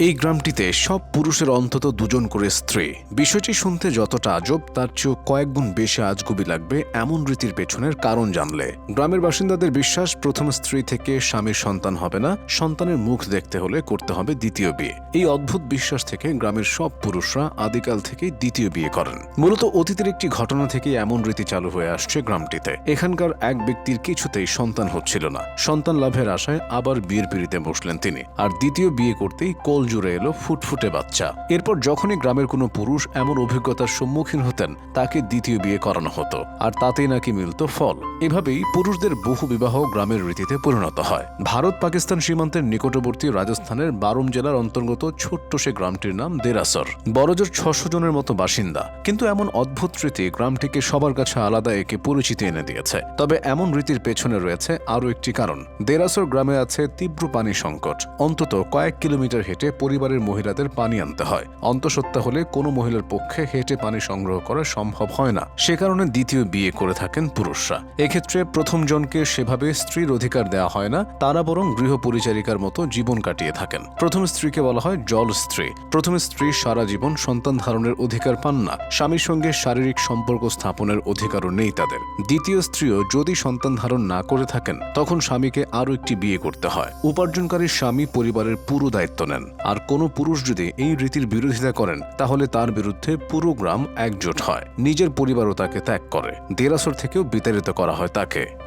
এই গ্রামটিতে সব পুরুষের অন্তত দুজন করে স্ত্রী। বিষয়টি শুনতে যতটা আজব, তার চেয়েও কয়েক গুণ বেশি আজগুবি লাগবে এমন রীতির পেছনের কারণ জানলে। গ্রামের বাসিন্দাদের বিশ্বাস, প্রথম স্ত্রী থেকে স্বামীর সন্তান হবে না, সন্তানের মুখ দেখতে হলে করতে হবে দ্বিতীয় বিয়ে। এই অদ্ভুত বিশ্বাস থেকে গ্রামের সব পুরুষরা আদিকাল থেকেই দ্বিতীয় বিয়ে করেন। মূলত অতীতের একটি ঘটনা থেকে এমন রীতি চালু হয়ে আসছে গ্রামটিতে। এখানকার এক ব্যক্তির কিছুতেই সন্তান হচ্ছিল না। সন্তান লাভের আশায় আবার বিয়ের পিড়িতে বসলেন তিনি। আর দ্বিতীয় বিয়ে করতেই কোল জুড়ে এলো ফুটফুটে বাচ্চা। এরপর যখনই গ্রামের কোনো পুরুষ এমন অভিজ্ঞতার সম্মুখীন হতেন, তাকে দ্বিতীয় বিয়ে করানো হতো, আর তাতেই নাকি মিলত ফল। এভাবেই পুরুষদের বহু বিবাহ গ্রামের রীতিতে পরিণত হয়। ভারত পাকিস্তান সীমান্তের নিকটবর্তী রাজস্থানের বারুম জেলার অন্তর্গত ছোট্ট সে গ্রামটির নাম দেরাসর। বড়জোর ছশো জনের মতো বাসিন্দা, কিন্তু এমন অদ্ভুত রীতি গ্রামটিকে সবার কাছে আলাদা একে পরিচিতি এনে দিয়েছে। তবে এমন রীতির পেছনে রয়েছে আরও একটি কারণ। দেরাসর গ্রামে আছে তীব্র পানি সংকট অন্তত কয়েক কিলোমিটার হেঁটে পরিবারের মহিলাদের পানি আনতে হয়। অন্তঃসত্ত্বা হলে কোনো মহিলার পক্ষে হেঁটে পানি সংগ্রহ করা সম্ভব হয় না। সে কারণে দ্বিতীয় বিয়ে করে থাকেন পুরুষরা। এক্ষেত্রে প্রথম জনকে সেভাবে স্ত্রীর অধিকার দেওয়া হয় না, তারা বরং গৃহ পরিচারিকার মতো জীবন কাটিয়ে থাকেন। প্রথম স্ত্রীকে বলা হয় জল স্ত্রী। প্রথম স্ত্রী সারা জীবন সন্তান ধারণের অধিকার পান না। স্বামীর সঙ্গে শারীরিক সম্পর্ক স্থাপনের অধিকারও নেই তাদের। দ্বিতীয় স্ত্রীও যদি সন্তান ধারণ না করে থাকেন, তখন স্বামীকে আরও একটি বিয়ে করতে হয়। উপার্জনকারী স্বামী পরিবারের পুরো দায়িত্ব নেন। আর কোনো পুরুষ যদি এই রীতির বিরোধিতা করেন, তাহলে তার বিরুদ্ধে পুরো গ্রাম একজোট হয়। নিজের পরিবারও তাকে ত্যাগ করে। দেরাসর থেকেও বিতাড়িত করা হয় তাকে।